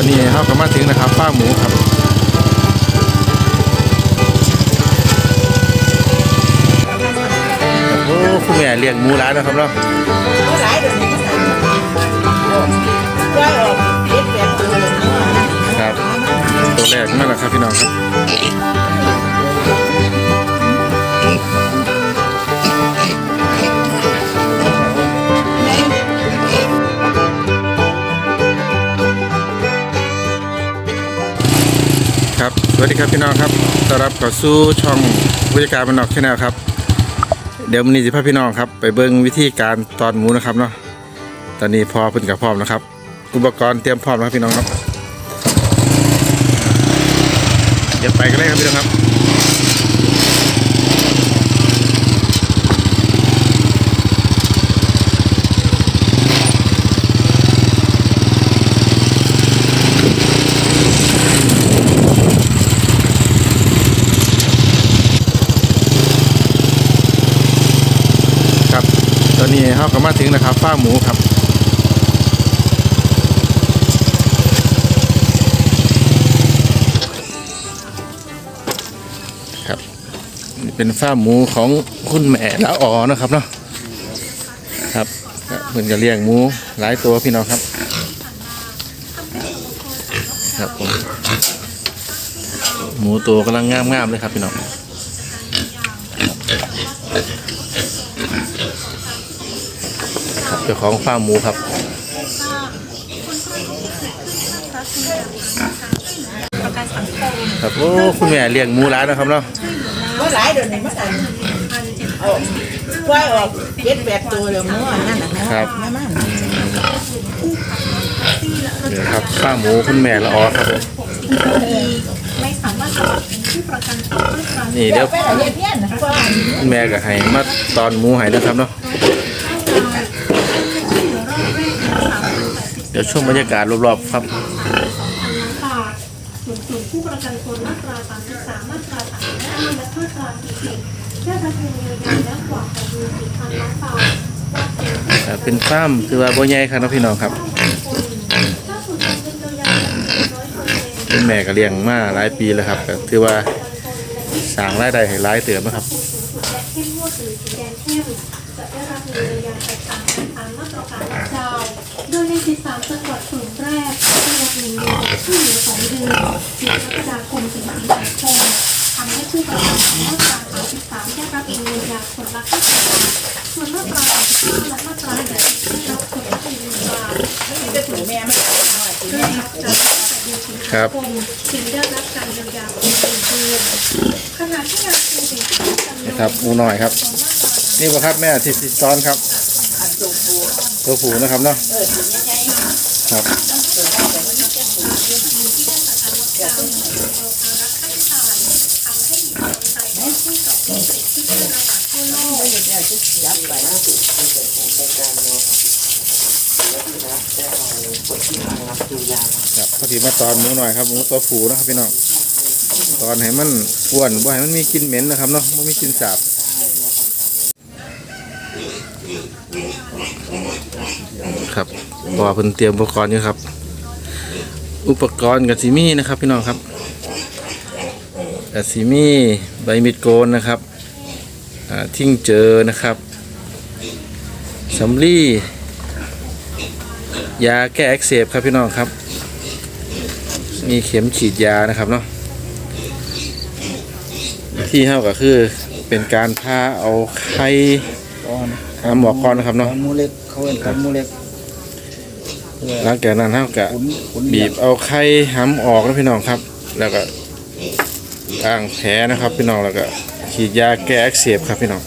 อนนี้เราก็มาถึงนะครับฟาร์มหมูครับโอ้คุณแม่เลี้ยงหมูร้านนะครับเนาะเขาหลายเดี๋ยวนี้เขาใส่กล้วยออกเล็ดแบบตัวเนื้อนะครับตัวแรกนั่นแหละครับพี่น้องครับ วัสดีครับพี่น้องครับต้อนรับเข้าสู่ช่องวิทยการมันนอกชแนลครับ เดี๋ยวมันนี้จะพาพี่น้องครับ ไปเบิ้งวิธีการตอนหมูนะครับเนาะ ตอนนี้พอเพิ่นกับพร้อมนะครับ อุปกรณ์เตรียมพร้อมแล้วครับพี่น้องครับ เดี๋ยวไปกันเลยครับพี่น้องครับ เราก็มาถึงนะครับฟาร์มหมูครับครับนี่เป็นฟาร์มหมูของคุณแม่ละอ๋อนะครับเนาะครับครับเพิ่นจะเลี้ยงหมูหลายตัวพี่น้องครับ ครับผมหมูตัวกำลังงามๆเลยครับพี่น้องครับเจ้าของฟาร์มหมูครับครับโอ้คุณแม่เลี้ยงหมูร้านนะครับเนาะเขาหลายเดี๋ยวนี้เขาใส่เอากล้วยออกเล็ดแบบตัวเนื้อนั่นนะเนาะแม่มันเดี๋ยวครับฟาร์มหมูคุณแม่ละออครับผมไม่สามารถจะเป็นผู้ประกันตนมาตรานี่เดี๋ยวไปเอาเล็ดเนี่ยนะกล้วยคุณแม่ก็ให้มาตอนหมูให้นะครับเนาะ เดี๋ยวช่วงบรรยากาศรอบๆครับบาทส่วนส่วนผู้ประกันตนมาตรา33มาตรา35และมาตรา40ได้รับเงินเยียวยาและกว่า84,000ล้านบาทว่าเป็นอ่าเป็นฟาร์มคือว่าบ่ใหญ่ครับเนาะพี่น้องครับถ้าส่วนเงินเยียวยา100%คุณแม่ก็เลี้ยงมาหลายปีแล้วครับก็ถือว่าสร้างรายได้ให้หลายเติมนะครับ รับเงินเยียวยาช่วยเหลือ2เดือนเดือนกรกฎาคมถึงสิงหาคมทำให้ผู้ประกันมาตรา33ได้รับเงินเยียวาคนละ50บาทส่วนมาตรา35และมาตรา40ได้รับคนละ1บาทจะถูแม่มันหน่อยถูโดแม่ยนับจากเดือนสิงครัหาคมจึงได้รับการเยียวยาเป็นเดือนขณะที่นาคูถึงที่จำนวนครับหมูน้อยครับ นี่บ่ครับแม่ที่ซ้อนครับตัวปูตัวผูนะครับเนาะเออถูยังไงครับ ไม่หยุดเนี่ยจะยับไปนะ ครับพอดีมาตอนหมูหน่อยครับหมูตัวผูนะครับพี่น้องตอนให้มันอ้วนบ่ให้มันมีกลิ่นเหม็นนะครับเนาะไม่มีกลิ่นสาบครับเพอเพิ่นเตรียมอุปกรณ์อยู่ครับ อุปกรณ์กับซีมี่นะครับ พี่น้องครับกับซีมี่ใบมิดโกนนะครับทิ้งเจอนะครับสำลี ยาแก้อักเสบครับพี่น้องครับ มีเข็มฉีดยานะครับเนาะที่เท่าก็คือเป็นการพาเอาไข่ก้หาหมอกก่อนนะครับเนาะมูเล็กเขาเป็นก้อนหมูเล็กหลังจากนั้นเท่ากับบีบเอาไข่ห้ำออกนะพี่น้องครับ แล้วก็ล้างแผลนะครับพี่น้องแล้วก็ฉีดยาแก้อักเสบครับพี่น้อง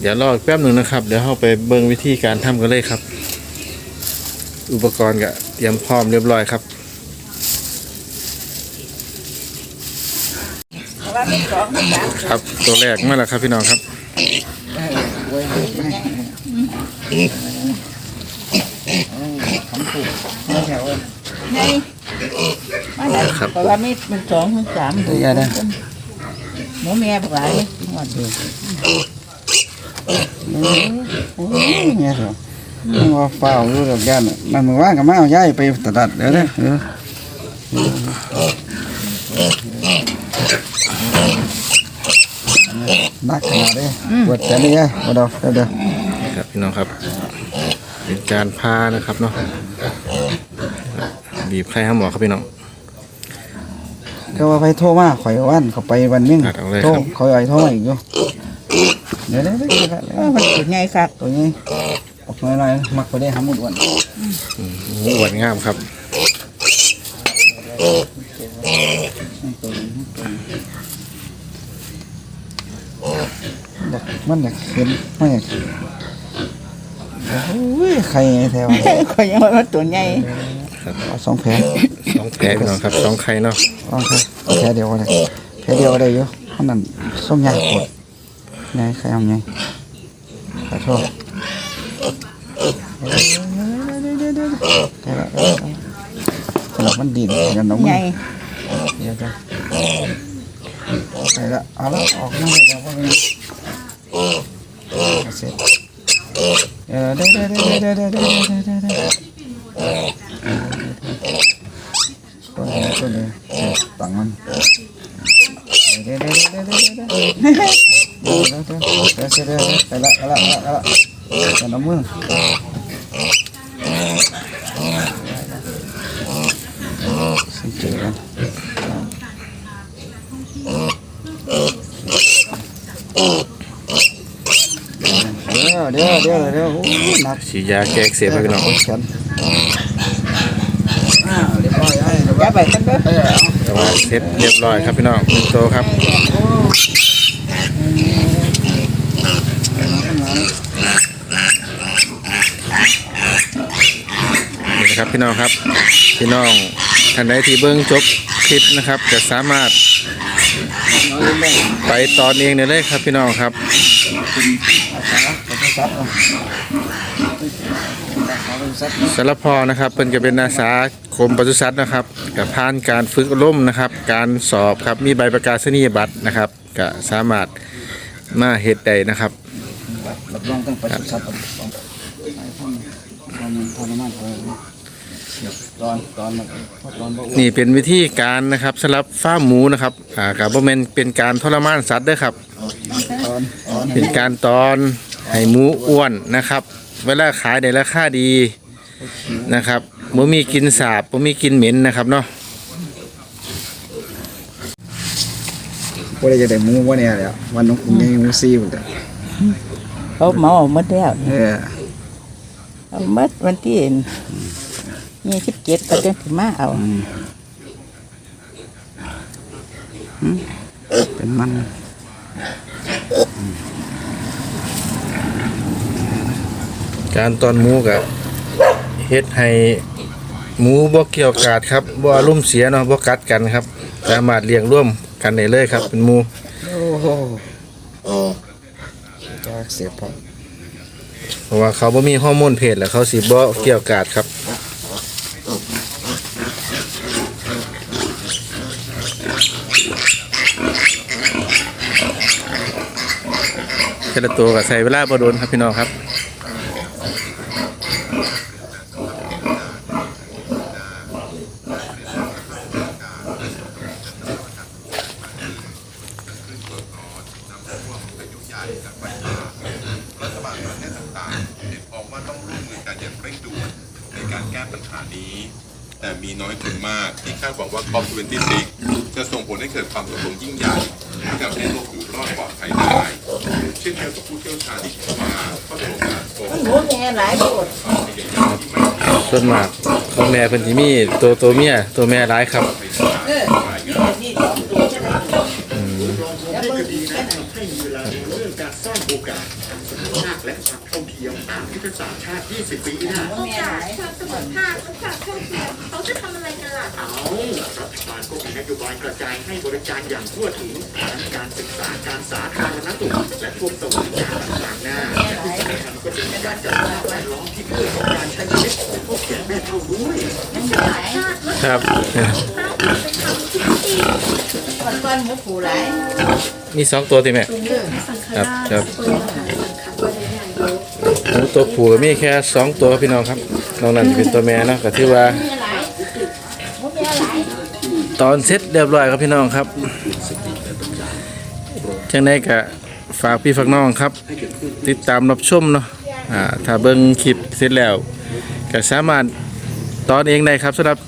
เดี๋ยวรออีกแป๊บหนึ่งนะครับ เดี๋ยวเข้าไปเบิ่งวิธีการทำกันเลยครับ อุปกรณ์ก็เตรียมพร้อมเรียบร้อยครับครับตัวแรกมาแล้วครับพี่น้องครับไว้ทำถูกไม่แถวเว้ยไงครับเพราะว่ามีมันสองถึงสามเดี๋ยวอย่นะหมูแม่บอกหลายหมดโอ้ย เนี่ยเหรอว่าเฝ้ารู้ดอกย่านมันมือว่างกับมาเอาย้ายไปตลาดเดี๋ยวเด้อเดี๋ยวนักขนาดนี้ปวดแขนเลยยายมาดอกเดี๋ยวเดี๋ยวครับพี่น้องครับ เป็นการพานะครับเนาะบีบไข่ห้ามหมอครับพี่น้องก็ว่าไปโทรมาข่อยวันเขาไปวันเมี่ยงตัดเอาเลยโทรครับเขาไอ้โทรมาอีกอยู่ เดี๋ยวเดี๋ยวเดี๋ยวเดี๋ยวเออมันตัวใหญ่ครับตัวนี้ออกหน่อยๆมักไปได้หาหมุดวันหมูอ้วนงามครับอยากมันอยากเห็นมันอยากโอ้ยใครไงแถวข่อยยังว่ามันตัวใหญ่เอาสองแผลสองแผลพี่น้องครับสองไข่เนาะลองแผลเอาแผลเดียวก็ได้แผลเดียวก็ได้อยู่เพราะนั่นส้มยางปวด ไงใครเอาไงขอโทษสำหรับมันดินกันน้องใหมึญ่งเดี๋ยวจะไปละเอาละออกมา เดี๋ยวเดี๋ยวเดี๋ยวไปละไปละไปละไปน้ำมือสังเกตกันเดี๋ยวเดี๋ยวเดี๋ยวหนักสียาแก้เสียไปกันหน่อยไปเสร็จเรียบร้อยครับพี่น้องหนึ่งโตครับ นะครับพี่น้องครับพี่น้องท่านใดที่เบิ้งจบคลิปนะครับ จะสามารถไปตอนเองได้เลยครับพี่น้องครับสารพอนะครับเป็นจะเป็นอาสากรมปศุสัตว์นะครับกับผ่านการฝึกอบรมนะครับ การสอบครับมีใบประกาศนียบัตรนะครับก็สามารถมาเฮ็ดได้นะครับรับรองต้องไปซัดเอาไอ้พ่อมันทรมานเลยร้อนร้อนมันร้อนบ่อ้วนนี่เป็นวิธีการนะครับสำหรับฟาร์มหมูนะครับอ่ากับบ่แม่นเป็นการทรมานสัตว์เด้อครับร้อนร้อนเป็นการตอนให้หมูอ้วนนะครับ เวลาขายได้ราคาดีนะครับบ่มีกลินสาบบ่มีกลินเหม็นนะครับเนาะพวกเราจะได้หมูว่าเนี่ยแหละวันน้องคุณยังหมูซี่หมดเลยเขาเมาเอาหมดแล้วเออเอาหมดวันที่ ยี่สิบเจ็ดก็จะถึงมาเอาเป็นมันการตอนหมูกับเฮ็ดให้หมูบ่เกี่ยวกาดครับบ่อารมณ์เสียเนาะบ่กัดกันครับ สามารถเลี้ยงร่วมกันได้เลยครับ เป็นหมูโอ้โหจะเสียบครับเพราะว่าเขาบ่มีฮอร์โมนเพศแล้วเขาสิบ่เกี่ยวกาดครับ แต่ละตัวก็ใส่เวลาบ่โดนครับพี่น้องครับการต่ออกมาต้องร่วมมือกันอย่างเร่งด่วนในการแก้ปัญหานี้ แต่มีน้อยคนมากที่คาดหวังว่า COP26 จะส่งผลให้เกิดความตกลงยิ่งใหญ่ที่ทำให้โลกอยู่รอดปลอดภัยได้ เช่นเดียวกับผู้เชี่ยวชาญที่มาเข้าร่วมงานโฟมันหมูแง่หลายโบดส่วนมากพ่อแม่เพิ่นสิมีตัวตัวเมียตัวแม่หลายครับ เออนี่สองตัว ใช่ไหมแล้วเบิ่งอีกแค่ไหนให้มีเวลาดูเรื่องการสร้างโอกาสสมรรถและความเท่าเทียมตามยุทธศาสตร์ชาติ 20 ปีหน้าแม่หลายความเสมอภาคและความเท่าเทียมเขาจะทำอะไรกันล่ะเอารัฐบาลก็มีนโยบายกระจายให้บริการอย่างทั่วถึงทั้งการศึกษาการสาธารณสุขและพวกสวัสดิการต่างๆหน้า ที่สำคัญก็เป็นการจัดสรรแวดล้อมที่เอื้อต่อการใช้ชีวิตของพวกแก่แม่เท่าด้วยครับก้อนก้อนหมูผูหลายมีสองตัวติแม่ครับครับหมูตัวผูก็มีแค่สองตัวพี่น้องครับน้อกนั้นเป็นตัวแม่เนาะก็ถือว่า ตอนเสร็จเรียบร้อยครับพี่น้องครับจังไดก็ฝากพี่ฝากน้องครับ ติดตามรับชมเนาะ อ่าถ้าเบิ่งคลิปเสร็จแล้วก็สามารถตอนเองได้ครับสำหรับ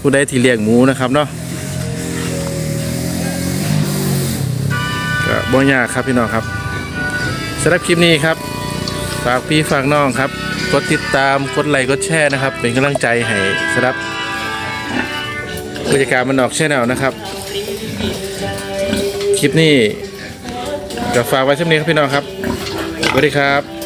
ผู้ใดที่เลี้ยงหมูนะครับเนาะก็บ่ยากครับพี่น้องครับสำหรับคลิปนี้ครับฝากพี่ฝากน้องครับ กดติดตามกดไลค์กดแชร์นะครับ เป็นกำลังใจให้สำหรับผู้จัดการมันออกแชนแนลนะครับ คลิปนี้ก็ฝากไว้ช่วนี้ครับพี่น้องครับสวัสดีครับ